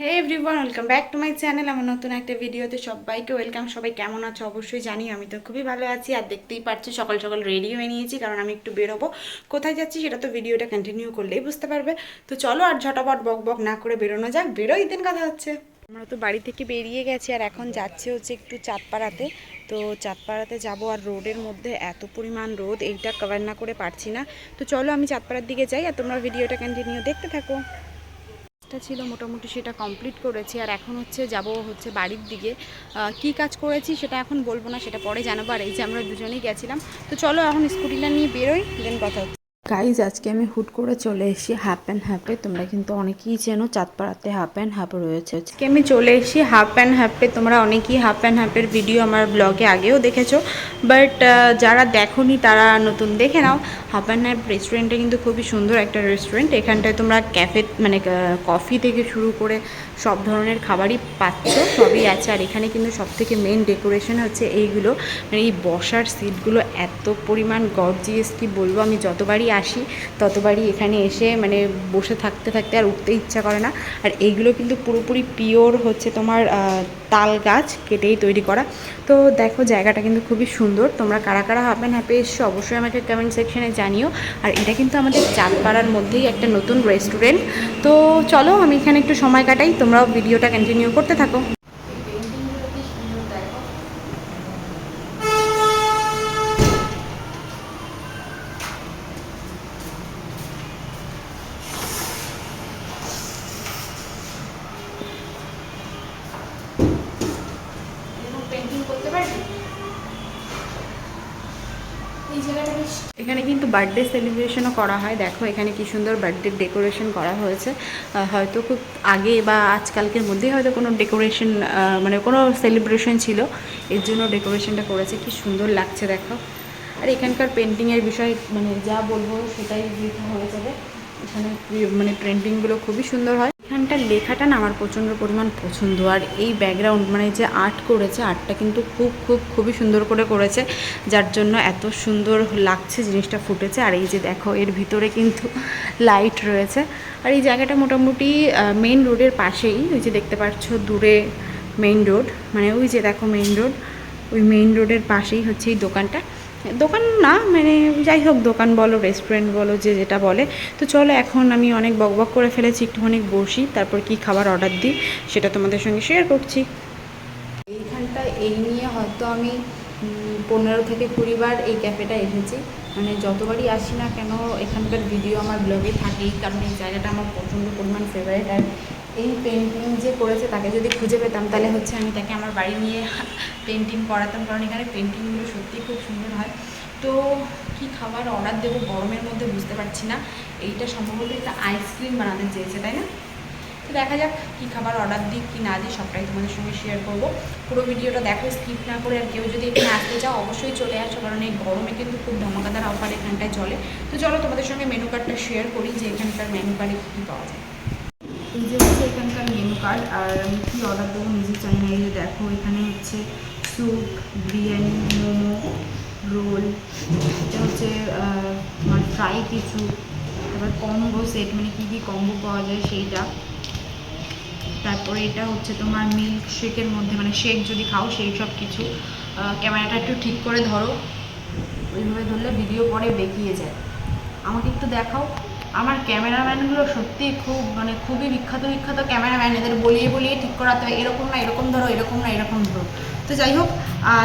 Hey everyone welcome back to my channel আমার নতুন একটা ভিডিওতে সবাইকে ওয়েলকাম সবাই কেমন আছো? অবশ্যই জানি আমি তো খুবই ভালো আছি। আর দেখতেই পাচ্ছি, সকাল সকাল রেডি হয়ে নিয়েছি, কারণ আমি একটু বেরোবো। কোথায় যাচ্ছি সেটা তো ভিডিওটা কন্টিনিউ করলেই বুঝতে পারবে। তো চলো আর ঝটাপট বক বক না করে বেরোনো যাক। বেরোই দিন কথা হচ্ছে। আমরা তো বাড়ি থেকে বেরিয়ে গেছি, আর এখন যাচ্ছে হচ্ছে একটু চাঁদপাড়াতে। তো চাঁদপাড়াতে যাব, আর রোডের মধ্যে এত পরিমাণ রোদ, এইটা কভার না করে পারছি না। তো চলো আমি চাঁদপাড়ার দিকে যাই, আর তোমরা ভিডিওটা কন্টিনিউ দেখতে থাকো। কাজটা ছিল, মোটামুটি সেটা কমপ্লিট করেছি। আর এখন হচ্ছে যাব হচ্ছে বাড়ির দিকে। কি কাজ করেছি সেটা এখন বলব না, সেটা পরে জানাব। আর এই যে আমরা দুজনেই গেছিলাম। তো চলো এখন স্কুটিটা নিয়ে বেরোই দেন কথা গাইজ আজকে আমি হুট করে চলে এসেছি হাফ অ্যান্ড হাফে তোমরা কিন্তু অনেকেই চেনো চাঁদপাড়াতে হাফ অ্যান্ড হাফ রয়েছে। আজকে আমি চলে এসেছি হাফ অ্যান্ড হাফে তোমরা অনেকেই হাফ অ্যান্ড হাফের ভিডিও আমার ব্লগে আগেও দেখেছ। বাট যারা দেখোনি, তারা নতুন দেখে নাও। হাফ অ্যান্ড হাফ রেস্টুরেন্টটা কিন্তু খুবই সুন্দর একটা রেস্টুরেন্ট এখানটায় তোমরা ক্যাফে মানে কফি থেকে শুরু করে সব ধরনের খাবারই পাচ্ছ, সবই আছে। আর এখানে কিন্তু সব থেকে মেন ডেকোরেশন হচ্ছে এইগুলো। মানে এই বসার সিটগুলো এত পরিমাণ গর্জিয়াস কি বলব? আমি যতবারই আসি। ততবারই এখানে এসে মানে বসে থাকতে থাকতে আর উঠতে ইচ্ছা করে না। আর এইগুলো কিন্তু পুরোপুরি পিওর হচ্ছে তোমার তাল গাছ কেটেই তৈরি করা। তো দেখো জায়গাটা কিন্তু খুবই সুন্দর। তোমরা কারা কারা হাফেন হ্যাপে এসছো অবশ্যই আমাকে কমেন্ট সেকশনে জানিও। আর এটা কিন্তু আমাদের চাঁদপাড়ার মধ্যেই একটা নতুন রেস্টুরেন্ট তো চলো আমি এখানে একটু সময় কাটাই। তোমরাও ভিডিওটা কন্টিনিউ করতে থাকো পেন্টিং করতে পারবি এখানে কিন্তু বার্থডে সেলিব্রেশনও করা হয়। দেখো এখানে কি সুন্দর বার্থডে ডেকোরেশন করা হয়েছে। হয়তো খুব আগে বা আজকালকের মধ্যেই হয়তো কোনো ডেকোরেশন মানে কোনো সেলিব্রেশন ছিল। এর জন্য ডেকোরেশনটা করেছে। কি সুন্দর লাগছে, দেখো। আর এখানকার পেন্টিংয়ের বিষয় মানে যা বলব সেটাই হয়ে যাবে এখানে মানে পেন্টিংগুলো খুবই সুন্দর হয়। এখানটার লেখাটা না আমার প্রচণ্ড পরিমাণ পছন্দ। আর এই ব্যাকগ্রাউন্ড মানে যে আর্ট করেছে আর্টটা কিন্তু খুব খুব, খুবই সুন্দর করে করেছে। যার জন্য এত সুন্দর লাগছে জিনিসটা ফুটেছে। আর এই যে দেখো, এর ভিতরে কিন্তু লাইট রয়েছে। আর এই জায়গাটা মোটামুটি মেইন রোডের পাশেই। ওই যে দেখতে পাচ্ছ দূরে মেইন রোড মানে ওই যে দেখো মেইন রোড ওই মেইন রোডের পাশেই হচ্ছে এই দোকানটা। দোকান না মানে যাই হোক, দোকান বলো রেস্টুরেন্ট বলো, যে যেটা বলে। তো চলো, এখন আমি অনেক বকবক করে ফেলেছি, একটুখানি বসি, তারপর কি খাবার অর্ডার দিই, সেটা তোমাদের সঙ্গে শেয়ার করছি। এইখানটা এই নিয়ে হয়তো আমি পনেরো থেকে কুড়ি বার এই ক্যাফেটা এসেছি। মানে যতবারই আসি না কেন, এখানকার ভিডিও আমার ব্লগে থাকেই, কারণ এই জায়গাটা আমার প্রচণ্ড পরিমাণ ফেভারিট আর এই পেন্টিং যে করেছে তাকে যদি খুঁজে পেতাম, তাহলে হচ্ছে আমি তাকে আমার বাড়ি নিয়ে পেন্টিং করাতাম। কারণ এখানে পেন্টিংগুলো সত্যিই খুব সুন্দর হয়। তো কি খাবার অর্ডার দেবো গরমের মধ্যে বুঝতে পারছি না। এইটা সম্ভবত একটা আইসক্রিম বানাতে চেয়েছে, তাই না? তো দেখা যাক কী খাবার অর্ডার দিই, কি না দিই, সবটাই তোমাদের সঙ্গে শেয়ার করব। পুরো ভিডিওটা দেখো স্কিপ না করে আর কেউ যদি এখানে আসতে চাও, অবশ্যই চলে আসো। কারণ এই গরমে কিন্তু খুব ধমাকাদার অফার এখানটায় চলে। তো চলো তোমাদের সঙ্গে মেনু কার্ডটা শেয়ার করি যে এখানকার মেনু কার্ডে কী পাওয়া যায়। এই যে হচ্ছে এখানকার মেনু কার্ড আর আমি কী অর্ডার দেবো নিজে চাই না। এই যে দেখো, এখানে হচ্ছে স্যুপ বিরিয়ানি, মোমো রোল এটা হচ্ছে তোমার ফ্রাই কিছু, তারপর কম্বো সেট মানে কী কী কম্বো পাওয়া যায় সেইটা। তারপরে এটা হচ্ছে তোমার মিল্ক শেকের মধ্যে মানে শেক যদি খাও সেই সব কিছু। ক্যামেরাটা একটু ঠিক করে ধরো। ওইভাবে ধরলে ভিডিও পরে বেঁকিয়ে যায়। আমাকে একটু দেখাও। আমার ক্যামেরাম্যানগুলো সত্যি খুব মানে খুবই বিখ্যাত বিখ্যাত ক্যামেরাম্যান। এদের বলিয়ে বলিয়ে ঠিক করাতে হয়, এরকম না, এরকম ধরো, এরকম না, এরকম ধরো। তো যাই হোক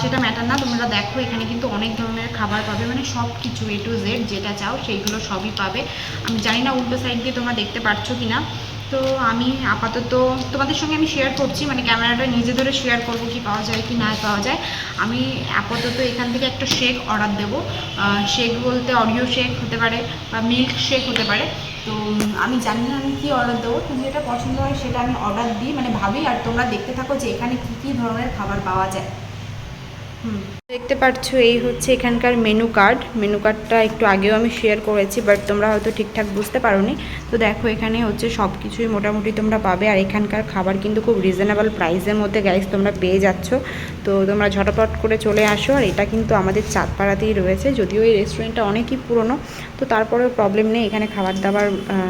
সেটা ম্যাটার না, তোমরা দেখো, এখানে কিন্তু অনেক ধরনের খাবার পাবে মানে সব কিছু এ টু জেড যেটা চাও, সেইগুলো সবই পাবে। আমি জানি না উল্টো সাইড দিয়ে তোমরা দেখতে পাচ্ছ কি না তো আমি আপাতত তোমাদের সঙ্গে আমি শেয়ার করছি মানে ক্যামেরাটা নিজে ধরে শেয়ার করব কি পাওয়া যায়, কি না পাওয়া যায়। আমি আপাতত এখান থেকে একটা শেক অর্ডার দেবো। শেক বলতে অডিও শেক হতে পারে বা মিল্ক শেক হতে পারে। তো, আমি জানি না আমি কী অর্ডার দেবো, তো যেটা পছন্দ হয় সেটা আমি অর্ডার দিই। মানে ভাবি আর তোমরা দেখতে থাকো যে এখানে কী কী ধরনের খাবার পাওয়া যায়। দেখতে পাচ্ছ, এই হচ্ছে এখানকার মেনু কার্ড মেনু কার্ডটা একটু আগেও আমি শেয়ার করেছি বাট তোমরা হয়তো ঠিকঠাক বুঝতে পারোনি। তো দেখো, এখানে হচ্ছে সব কিছুই মোটামুটি তোমরা পাবে। আর এখানকার খাবার কিন্তু খুব রিজনেবল প্রাইসের মধ্যে গাইস তোমরা পেয়ে যাচ্ছ। তো তোমরা ঝটপট করে চলে আসো, আর এটা কিন্তু আমাদের চাঁদপাড়াতেই রয়েছে, যদিও এই রেস্টুরেন্টটা অনেকই পুরনো। তো তারপরেও প্রবলেম নেই, এখানে খাবার দাবার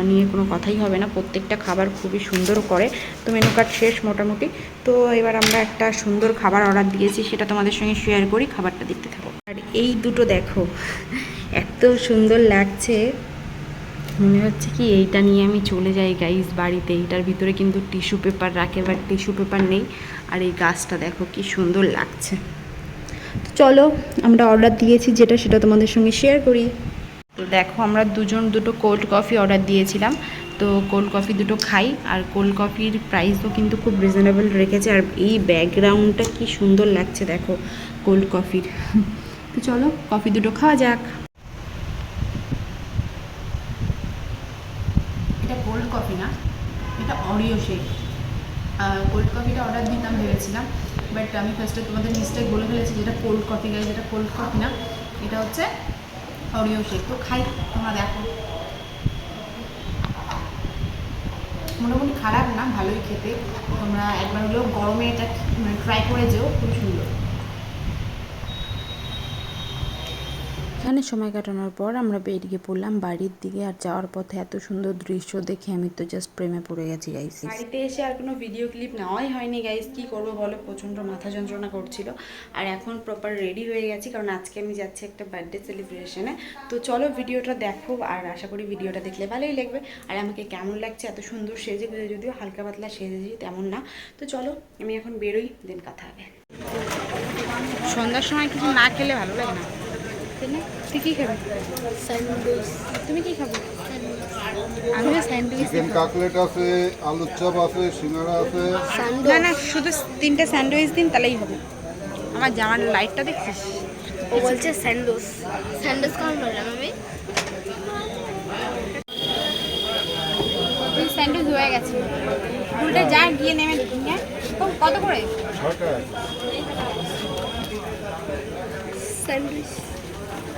নিয়ে কোনো কথাই হবে না, প্রত্যেকটা খাবার খুবই সুন্দর করে। তো মেনু কার্ড শেষ মোটামুটি। তো এবার আমরা একটা সুন্দর খাবার অর্ডার দিয়েছি, সেটা তোমাদের সঙ্গে শেয়ার করি, খাবারটা দেখতে থাকো। আর এই দুটো দেখো, এত সুন্দর লাগছে। মনে হচ্ছে কি এইটা নিয়ে আমি চলে যাই গাইস বাড়িতে। এইটার ভিতরে কিন্তু টিস্যু পেপার রাখে বাট টিস্যু পেপার নেই। আর এই গাছটা দেখো কি সুন্দর লাগছে। তো চলো, আমরা অর্ডার দিয়েছি যেটা, সেটা তোমাদের সঙ্গে শেয়ার করি। তো দেখো, আমরা দুজন দুটো কোল্ড কফি অর্ডার দিয়েছিলাম। তো কোল্ড কফি দুটো খাই, আর কোল্ড কফির প্রাইসও কিন্তু খুব রিজনেবল রেখেছে। আর এই ব্যাকগ্রাউন্ডটা কি সুন্দর লাগছে, দেখো কোল্ড কফির তো চলো কফি দুটো খাওয়া যাক এটা কোল্ড কফি না অরিও শেক কোল্ড কফিটা অর্ডার দিতাম, ভেবেছিলাম বাট আমি ফার্স্টে তোমাদের মিস্টেক বলে ফেলেছি যেটা কোল্ড কফি গাই যেটা কোল্ড কফি না, এটা হচ্ছে অরিও শেক তো খাই, তোমরা দেখো। মোটামুটি খারাপ না, ভালোই খেতে। তোমরা একবার হলেও গরমে এটা মানে ট্রাই করে যেও খুব সুন্দর। এখানে সময় কাটানোর পর আমরা বেরিয়ে পড়লাম বাড়ির দিকে আর যাওয়ার পথে এত সুন্দর দৃশ্য দেখে আমি তো জাস্ট প্রেমে পড়ে গেছি গাইস বাড়িতে এসে আর কোনো ভিডিও ক্লিপ নেওয়াই হয়নি গাইস কি করব বলো? প্রচণ্ড মাথা যন্ত্রণা করছিল। আর এখন প্রপার রেডি হয়ে গেছি, কারণ আজকে আমি যাচ্ছি একটা বার্থডে সেলিব্রেশনে তো চলো ভিডিওটা দেখো আর আশা করি ভিডিওটা দেখলে ভালোই লাগবে। আর আমাকে কেমন লাগছে, এত সুন্দর সেজে গুজে যদিও হালকা পাতলা সেজেছি তেমন না। তো চলো, আমি এখন বেরোই দেন কথা হবে। সন্ধ্যার সময় কিছু না খেলে ভালো লাগে না। তাই কি খাবি? তুমি কি খাবে? আমিও স্যান্ডউইচ চিকেন কাটলেট আছে আলুর চপ আছে সিঙ্গারা আছে। না না শুধু তিনটে স্যান্ডউইচ দিন তাহলেই হবে। আমার জামার লাইটটা দেখছিস? ও বলছে স্যান্ডোস স্যান্ডোস কেমন বললাম আমি? স্যান্ডউইচ হয়ে গেছে। যা গিয়ে নেমে নিয়ে কত করে? স্যান্ডউইচ।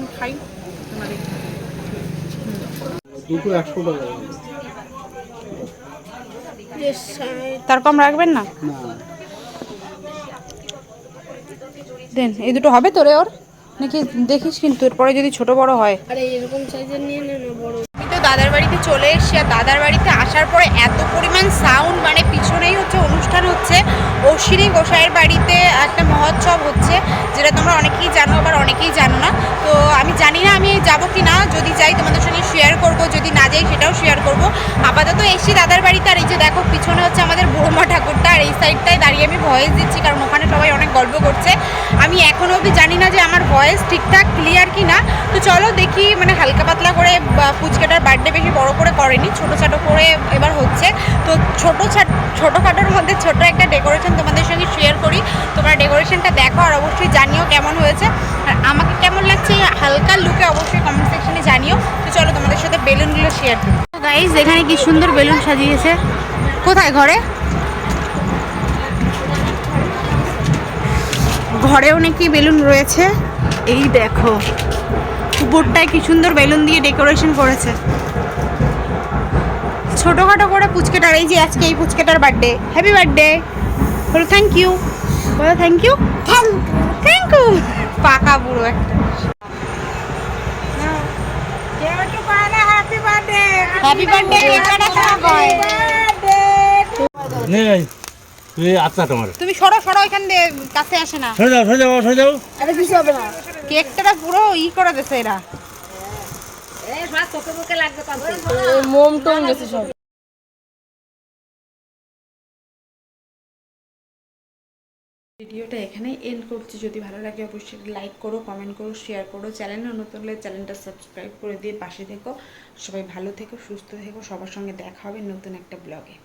আমি খাই দুটো একশো টাকা। তার কম রাখবেন না? দেন এই দুটো হবে তোরে ওর? নাকি দেখিস কিন্তু এরপরে যদি ছোট বড় হয়। আরে এরকম সাইজের নিয়ে নে বড়। আমি তো দাদার বাড়িতে চলে এসেছি আর দাদার বাড়িতে আসার পরে এত পরিমাণ সাউন্ড মানে পিছনেই হচ্ছে, অনুষ্ঠান হচ্ছে। অশ্বিনী গোসাইয়ের বাড়িতে একটা মহোৎসব হচ্ছে, যেটা তোমরা অনেকেই জানো আবার অনেকেই জানো না। তো আমি জানি না আমি যাব কি না, যদি যাই তোমাদের সঙ্গে শেয়ার করব, যদি না যাই সেটাও শেয়ার করব। আপাতত এসেছি দাদার বাড়িতে, আর এই যে দেখো, পিছনে হচ্ছে আমাদের বড়মা ঠাকুরটা আর এই সাইডটায় দাঁড়িয়ে আমি ভয়েস দিচ্ছি, কারণ ওখানে সবাই অনেক গল্প করছে। আমি এখনও অবধি জানি না যে আমার ভয়েস ঠিকঠাক ক্লিয়ার কি না তো চলো দেখি মানে হালকা পাতলা করে, বা পুচকেটার বার্থডে বেশি বড় করে করেনি, ছোটো ছাটো করে এবার হচ্ছে। তো ছোটো ছাট ছোটোখাটোর মধ্যে ছোট একটা ডেকোরেশন তোমাদের সঙ্গে শেয়ার করি। তোমরা ডেকোরেশনটা দেখো আর অবশ্যই জানিও কেমন হয়েছে। আর আমাকে কেমন লাগছে হালকা লুকে অবশ্যই কমেন্ট সেকশনে জানিও। তো চলো তোমাদের সাথে বেলুনগুলো শেয়ার করি। গাইজ এখানে কি সুন্দর বেলুন সাজিয়েছে। কোথায়, ঘরে? ঘরেও নাকি বেলুন রয়েছে। এই দেখো উপরটায় কি সুন্দর বেলুন দিয়ে ডেকোরেশন করেছে। ছোটোখাটো করে পুচকেটার এই যে আজকে এই পুচকেটার বার্থডে হ্যাপি বার্থডে বলো থ্যাংক ইউ বলো থ্যাংক ইউ থ্যাংক ইউ পাকা বুড়ো একটা। হ্যাপি বার্থডে হয় নেই তুই আচ্ছা তোমার। তুমি সরো সরো এখান দিয়ে কাছে আসে না। সরে যাও সরে যাও সরে যাও। আরে কিছু হবে না। কেকটা পুরো ই করে দিছে এরা। মোম টোম গেছে সব। ভিডিওটা এখানেই এন্ড করছি। যদি ভালো লাগে অবশ্যই লাইক করো কমেন্ট করো শেয়ার করো। চ্যানেলে নতুন হলে চ্যানেলটা সাবস্ক্রাইব করে দিয়ে পাশে থেকো। সবাই ভালো থেকো সুস্থ থেকো। সবার সঙ্গে দেখা হবে নতুন একটা ব্লগে